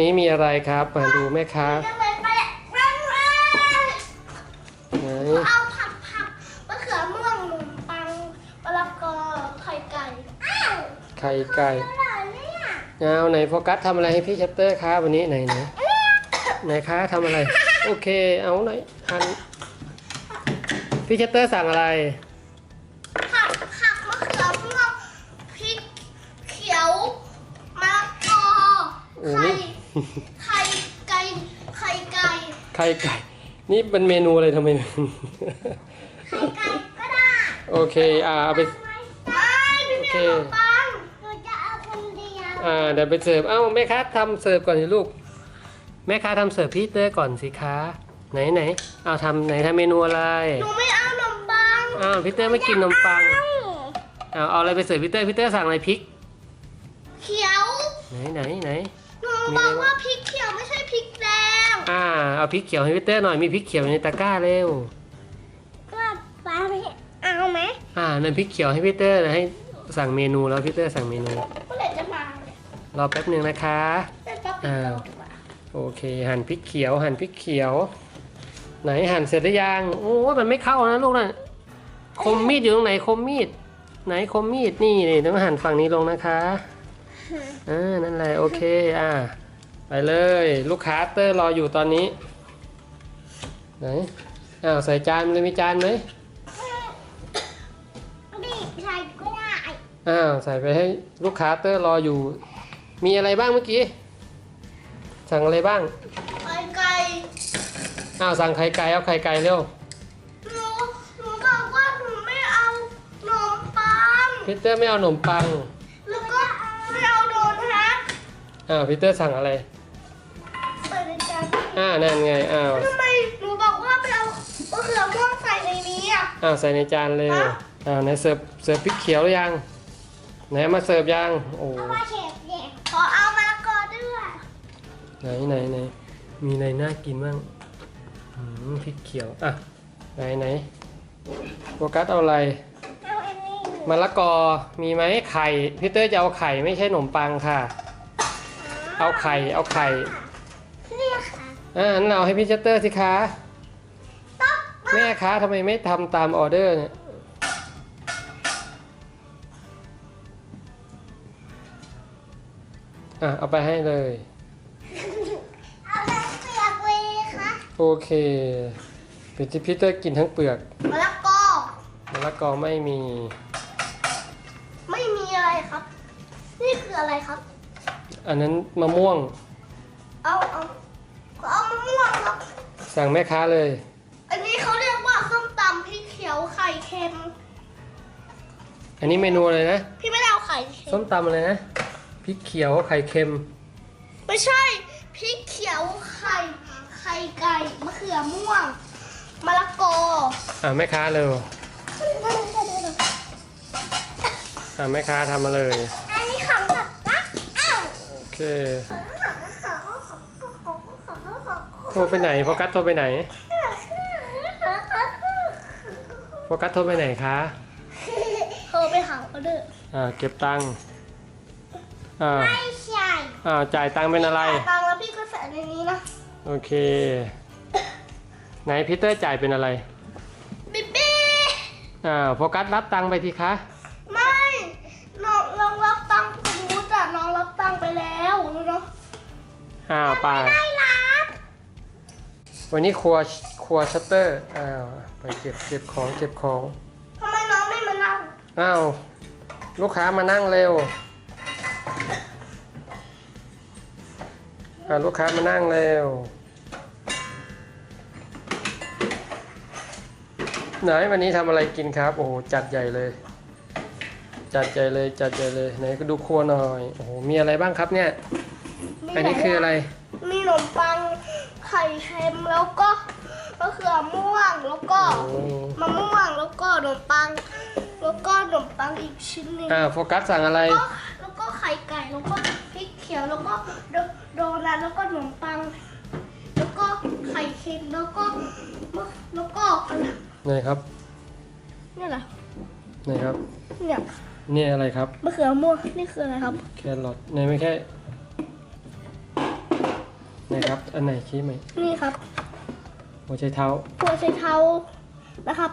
นี้มีอะไรครับมาดูแม่ค้าจะเลยไหนเอาผักผักมะเขือม่วงหนุ่มปังมะละกอไข่ไก่ อ้าวไข่ไก่อร่อยเนี่ยเอาไหนโฟกัสทำอะไรให้พี่เชปเตอร์ครับวันนี้ไหนไหนไหนคะทำอะไร โอเค เอาหน่อยหันพี่เชปเตอร์สั่งอะไร ผักผักมะเขือม่วงพริกเขียวมะละกอโอ้ไข่นี่ ไข่ไก่ไข่ไก่ไข่ไก่ นี่เป็นเมนูอะไรทำไม ไข่ไก่ก็ได้โอเค อ่าเอาไป ไม่พี่เมียขนมปังหนูจะเอาคนเดียวอ่าเดี๋ยวไปเสิร์ฟ เอ้าแม่ค้าทำเสิร์ฟก่อนสิลูก แม่ค้าทำเสิร์ฟพี่เตอร์ก่อนสิคะไหนไหนเอาทำไหนทำเมนูอะไร หนูไม่เอาขนมปังอ้าวพี่เตอร์ไม่กินขนมปังเอาเอาอะไรไปเสิร์ฟพี่เตอร์พี่เตอร์สั่งอะไรพริก เขียวไหนไหนไหนหนู บอกว่าพริกเขียวไม่ใช่พริกแดงอ่า เอาพริกเขียวให้พี่เตอร์หน่อย มีพริกเขียวอยู่ในตะกร้าเร็ว ก็ป้าไม่เอาไหมอ่านั่นพริกเขียวให้พี่เตอร์นะให้สั่งเมนูแล้วพี่เตอร์สั่งเมนู เมื่อไหร่จะมาเนี่ยรอแป๊บหนึ่งนะคะ แต่ป้าปิดอ้าวโต๊ะดีกว่าโอเค หั่นพริกเขียว หั่นพริกเขียว ไหนหั่นเสร็จหรือยัง โอ้ยมันไม่เข้านะลูกนะคมมีดอยู่ตรงไหนคมมีด ไหนคมมีดนี่นี่ต้องหั่นฝั่งนี้ลงนะคะอ่านั่นแหละโอเค อ่า ไปเลย ลูกค้าเตอร์รออยู่ตอนนี้ ไหนอ้าวใส่จานเลยมีจานไหมบีบใส่ก็ได้อ้าวใส่ไปให้ลูกค้าเตอร์รออยู่ มีอะไรบ้างเมื่อกี้ สั่งอะไรบ้าง ไข่ไก่อ้าวสั่งไข่ไก่เอาไข่ไก่เร็วหนูหนูบอกว่าหนูไม่เอาขนมปัง พีเตอร์ไม่เอาขนมปังแล้วก็ไม่เอาโดนัท อ้าวพีเตอร์สั่งอะไรเปิดในจาน อ่านั่นไงอ้าวทำไมหนูบอกว่าไม่เอามะเขือม่วงใส่ในนี้อะ อ้าวใส่ในจานเลยฮะอ้าวไหนเสิร์ฟเสิร์ฟพริกเขียวหรือยังไหนเอามาเสิร์ฟยังโอ้ว่าเชฟเนี่ยขอเอามะละกอด้วยไหนไหนไหนมีอะไรน่ากินบ้างอืมพริกเขียวอะไหนไหนโฟกัสเอาอะไรเอาอันนี้มะละกอมีไหมไข่พีเตอร์จะเอาไข่ไม่ใช่ขนมปังค่ะ เอาไข่เอาไข่นี่ค่ะ อ่านั่นเอาให้พี่เชสเตอร์สิคะต๊อกแม่คะทำไมไม่ทำตามออเดอร์เนี่ยอะเอาไปให้เลย เอาอะไรเปียกเลยคะโอเคเป็นที่พีเตอร์กินทั้งเปลือกมะละกอมะละกอไม่มี ไม่มีอะไรครับ นี่คืออะไรครับ อันนั้นมะม่วง สั่งแม่ค้าเลย อันนี้เขาเรียกว่าส้มตำพริกเขียวไข่เค็ม อันนี้เมนูอะไรนะ พี่ไม่ได้เอาไข่เค็ส้มมตำอะไรนะพริกเขียวไข่เค็ม ไม่ใช่พริกเขียวไข่ไข่ไก่มะเขือม่วงมะละกออะแม่ค้าเลยอะแม่ค้าทำมาเลย อันนี้ของแบบนะอ้าวโอเคโทรไปไหนโฟกัสโทรไปไหนโฟกัสโทรไปไหนคะ โทรไปหาเขาเด้ออ่าเก็บตังค์อ่าไม่ใช่อ่าจ่ายตังค์เป็นอะไร จ่ายตังค์แล้วพี่ก็ใส่ในนี้นะ โอเค ไหนพีเตอร์จ่ายเป็นอะไรบิ๊บี้อ่าโฟกัสรับตังค์ไปทีคะ ไม่น้องน้องรับตังค์สมมติอะน้องรับตังค์ไปแล้วเนาะอ้าวไป ไม่รับ วันนี้ครัวครัวชัตเตอร์อ้าวไปเก็บเก็บของเก็บของทำไมน้องไม่มานั่งอ้าวลูกค้ามานั่งเร็วอ่าลูกค้ามานั่งเร็วไหนวันนี้ทำอะไรกินครับ โอ้โหจัดใหญ่เลย จัดใหญ่เลยจัดใหญ่เลยไหนก็ดูครัวหน่อยโอ้โหมีอะไรบ้างครับเนี่ย อันนี้คืออะไร มีขนมปัง ไข่เค็มแล้วก็มะเขือม่วงแล้วก็โอ้มะม่วงแล้วก็ขนมปัง แล้วก็ขนมปังอีกชิ้นหนึ่งอ่าโฟกัสสั่งอะไร ก็แล้วก็ไข่ไก่แล้วก็พริกเขียวแล้วก็โดโดนัทแล้วก็ขนมปัง แล้วก็ไข่เค็มแล้วก็มะแล้วก็อะไรไหนครับ เนี่ยแหละไหนครับ เนี่ยนี่อะไรครับ มะเขือม่วงนี่คืออะไรครับ แครอทในไม่แค่ ครับ อันไหนชี้ไหมนี่ครับ หัวใจเท้า หัวไชเท้านะครับ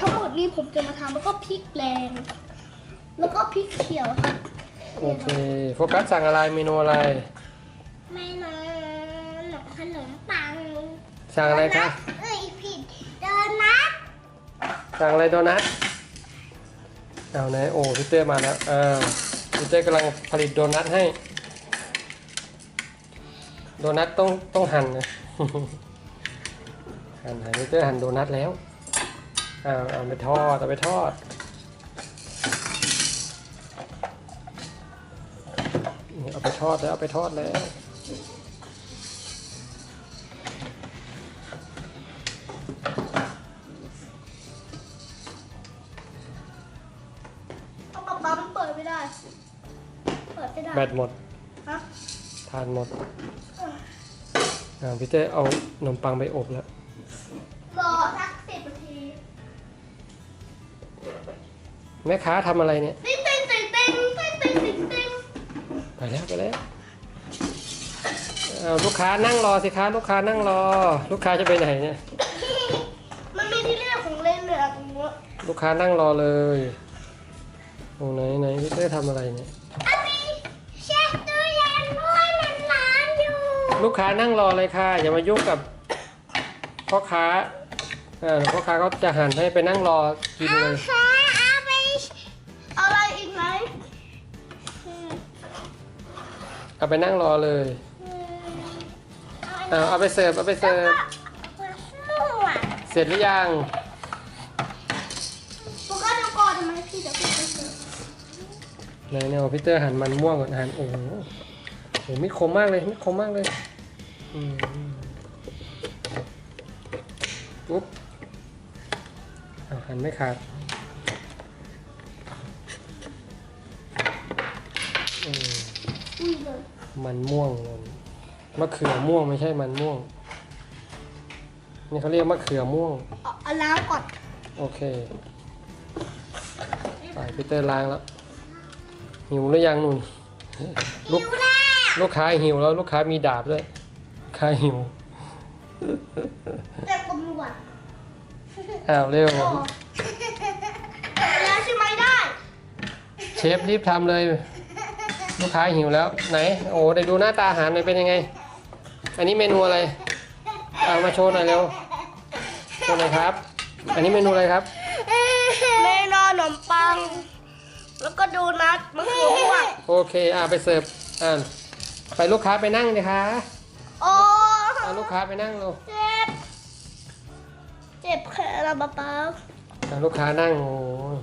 ทั้งหมดนี้ผมจะมาทำแล้วก็พริกแดงแล้วก็พริกเขียวครับ โอเคโฟกัสสั่งอะไรเมนูอะไร ไม่นอนหนมขนมปังสั่งอะไรคะเอ้ยผิดโดนัทสั่งอะไรโดนัทเอาไหนโอ้พี่เต้มาแล้วอ่าพี่เต้กำลังผลิตโดนัทให้โดนัทต้องต้องหั่นนะ หั่นหั่นพี่เต้หั่นโดนัทแล้วเอาเอาไปทอดเอาไปทอดนี่เอาไปทอดแล้วเอาไปทอดแล้วเอากระป๋องเปิดไม่ได้ เปิดไม่ได้แบตหมดฮะทานหมด อ่าพี่เต้เอาขนมปังไปอบแล้ว รอสักสิบนาทีแม่ค้าทำอะไรเนี่ย ติ๊งติ๊งติ๊งติ๊งติ๊งติ๊งติ๊งติ๊งไปแล้วไปแล้วเอาลูกค้านั่งรอสิคะลูกค้านั่งรอ ลูกค้าจะไปไหนเนี่ย มันมีที่เรียกของเล่นเลยอะตรงนี้ลูกค้านั่งรอเลยโอ้ไหนไหนพี่เต้ทำอะไรเนี่ย อันนี้เช็ดตู้เย็นด้วยมันร้อนอยู่ ลูกค้านั่งรอเลยค่ะ อย่ามายุ่งกับพ่อค้าอ่าพ่อค้าเขาจะหั่นให้ไปนั่งรอกินเลย ค่ะเอาไปเอาอะไรอีกไหมอืมเอาไปนั่งรอเลยอืมเอาเอาไปเสิร์ฟเอาไปเสิร์ฟมั่วเสร็จหรือยังปกติก่อนทำไมพี่เดี๋ยวพี่ไปเจอไหนเนี่ยพี่เตอร์หั่นมันม่วงก่อนหั่นโอ้โหโอ้โหมีดคมมากเลยมีดคมมากเลยอืม ปุ๊บอะหั่นไม่ขาดอืมอุ้ยเลยมันม่วงเลยมะเขือม่วงไม่ใช่มันม่วง นี่เขาเรียกมะเขือม่วงเอาเอาล้างก่อน โอเคไปพีเตอร์ล้างแล้ว หิวหรือยังนุ่นลูกลูกค้าหิวแล้วลูกค้ามีดาบด้วย ลูกค้าหิวแต่ตำรวจอ้าวเร็ว โอ้แล้วใช่ไหมได้ เชฟรีบทำเลย ลูกค้าหิวแล้ว ไหน โอ้ได้ดูหน้าตาอาหารหน่อยเป็นยังไง อันนี้เมนูอะไร เอามาโชว์หน่อยเร็วโชว์หน่อยครับ อันนี้เมนูอะไรครับไม่นอนขนมปัง แล้วก็โดนัทมะเขือม่วง โอเค อ่าไปเสิร์ฟอ่าไปลูกค้าไปนั่งเลยค่ะ โอ้อ่าลูกค้าไปนั่งลงเจ็บ เจ็บแขนอะป๊าป๊าอ่าลูกค้านั่งโอ้ย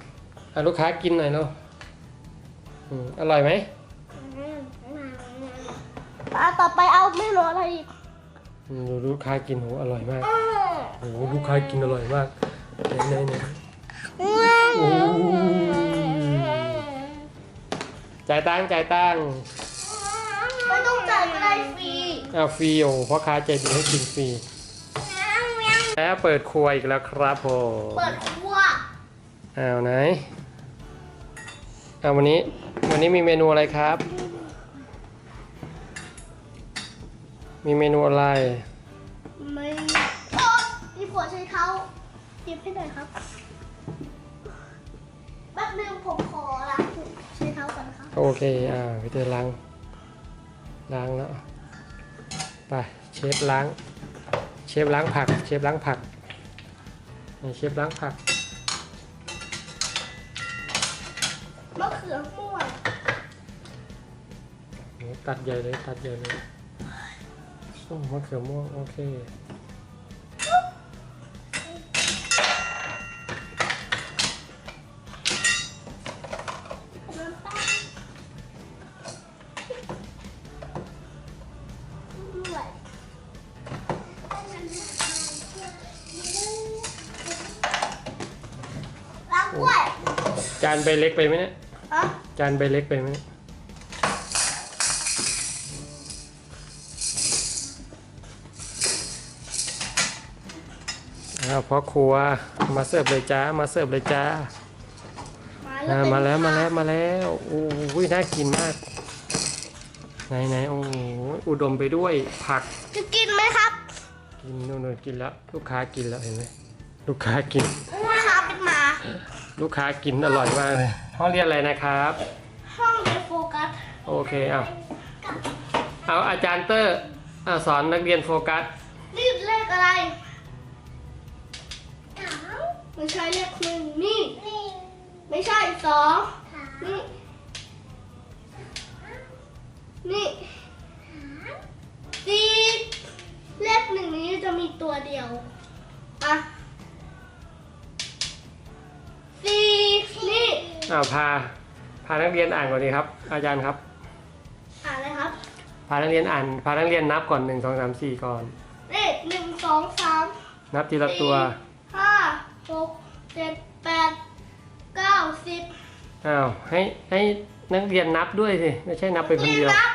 อ่าลูกค้ากินหน่อยเนาะอืมอร่อยไหมอะต่อไปเอาไม่รู้อะไรอีกอืมดูลูกค้ากินโหอร่อยมากโอ้โหลูกค้ากินอร่อยมากไหนไหนไหนโอ้จ่ายตังค์จ่ายตังค์ไม่ต้องจ่ายก็ได้ฟรี อ้าวฟรีโอ้พ่อค้าใจดีให้กินฟรีแล้วเปิดครัวอีกแล้วครับผมเปิดครัวอ้าวไหนอ้าววันนี้วันนี้มีเมนูอะไรครับ มีเมนูอะไรไม่โอ๊ยมีผัวใช้เท้าหยิบให้หน่อยครับแป๊บนึงผมขอล้างใช้เท้าก่อนครับโอเคอ่าพี่เตอร์ล้างล้างแล้ว ไปเชฟล้าง เชฟล้างผัก เชฟล้างผักนี่เชฟล้างผักมะเขือม่วงโอ้ตัดใหญ่เลยตัดใหญ่เลยโอ้มะเขือม่วงโอเค จานใบเล็กไปไหมเนี่ยฮะจานใบเล็กไปไหมอ้าวพ่อครัวมาเสิร์ฟเลยจ้ามาเสิร์ฟเลยจ้าอ่ามาแล้วมาแล้วมาแล้วโอ้ยน่ากินมากไหนไหนไหนโอ้โหอุดมไปด้วยผักจะกินไหมครับกินนู่นๆกินแล้วลูกค้ากินแล้วเห็นไหมลูกค้ากินลูกค้าเป็นหมา ลูกค้ากินอร่อยมากเลยห้องเรียนอะไรนะครับ ห้องเรียนโฟกัสโอเคเอาเอาอาจารย์เตอร์เอาสอนนักเรียนโฟกัสนี่เลขอะไรสามไม่ใช่เลขหนึ่งนี่ไม่ใช่สองนี่ นี่สี่เลขหนึ่งนี้จะมีตัวเดียว อะสี่นี่ เอาพา พานักเรียนอ่านก่อนดีครับ อาจารย์ครับ อ่านเลยครับ พานักเรียนอ่าน พานักเรียนนับก่อนหนึ่งสองสามสี่ก่อนนี่หนึ่งสองสามนับทีละตัว ห้าหกเจ็ดแปดเก้าสิบอ้าวให้ให้นักเรียนนับด้วยสิ ไม่ใช่นับไปคนเดียว นับ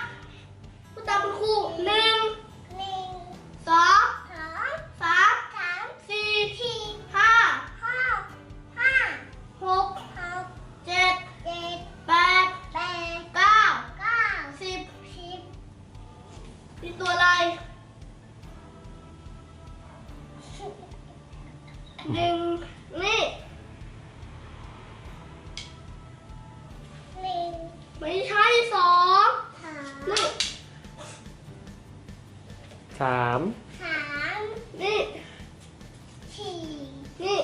มีตัวอะไรหนึ่งนี่ไม่ใช่สองนี่สามนี่นี่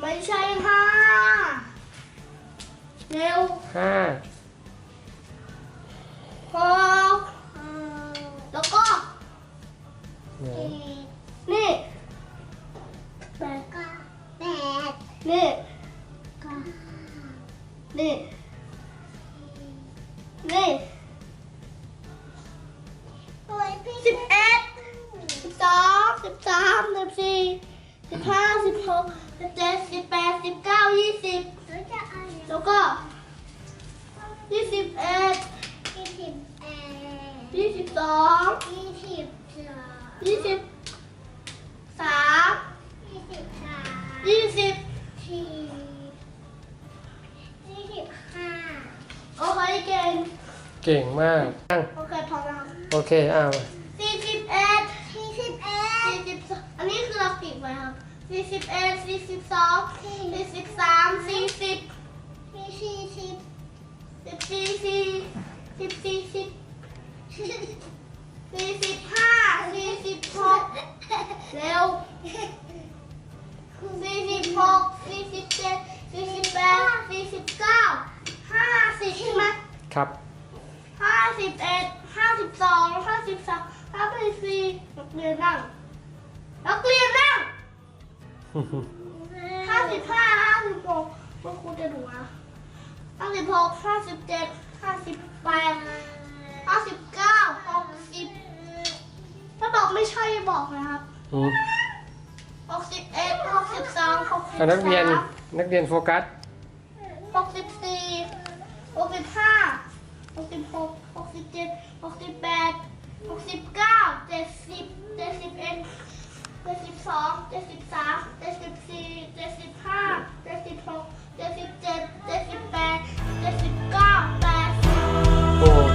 ไม่ใช่ห้าเร็วห้า สิบห้าสิบหกสิบเจ็ดสิบแปดสิบเก้ายี่สิบแล้วก็ยี่สิบเอ็ดยี่สิบสองยี่สิบสามยี่สิบสี่ยี่สิบห้าโอเคเก่ง เก่งมากตั้งโอเคพอแล้ว โอเคอ้าว สี่สิบเอ็ดสี่สิบสองอันนี้คือเราติดไว้ครับ สี่สิบเอ็ดสี่สิบสองสี่สิบสามสี่สิบสิบสี่สี่สิบสี่สิบสี่สิบห้าสี่สิบหกเร็วสี่สิบหกสี่สิบเจ็ดสี่สิบแปดสี่สิบเก้าห้าสิบใช่ไหมครับห้าสิบเอ็ดห้าสิบสองห้าสิบสามห้าสิบสี่นักเรียนนั่งนักเรียนนั่ง ห้าสิบห้าห้าสิบหกคุณครูจะดูนะห้าสิบหกห้าสิบเจ็ดห้าสิบแปดห้าสิบเก้าหกสิบถ้าบอกไม่ใช่บอกนะครับอืมหกสิบเอ็ดหกสิบสองหกสิบเอานักเรียนสามนักเรียนโฟกัส หกสิบสี่หกสิบห้าหกสิบหกหกสิบเจ็ดหกสิบแปดหกสิบเก้าเจ็ดสิบเจ็ดสิบเอ็ด เจ็ดสิบสองเจ็ดสิบสามเจ็ดสิบสี่เจ็ดสิบห้าเจ็ดสิบหกเจ็ดสิบเจ็ดเจ็ดสิบแปดเจ็ดสิบเก้าแปด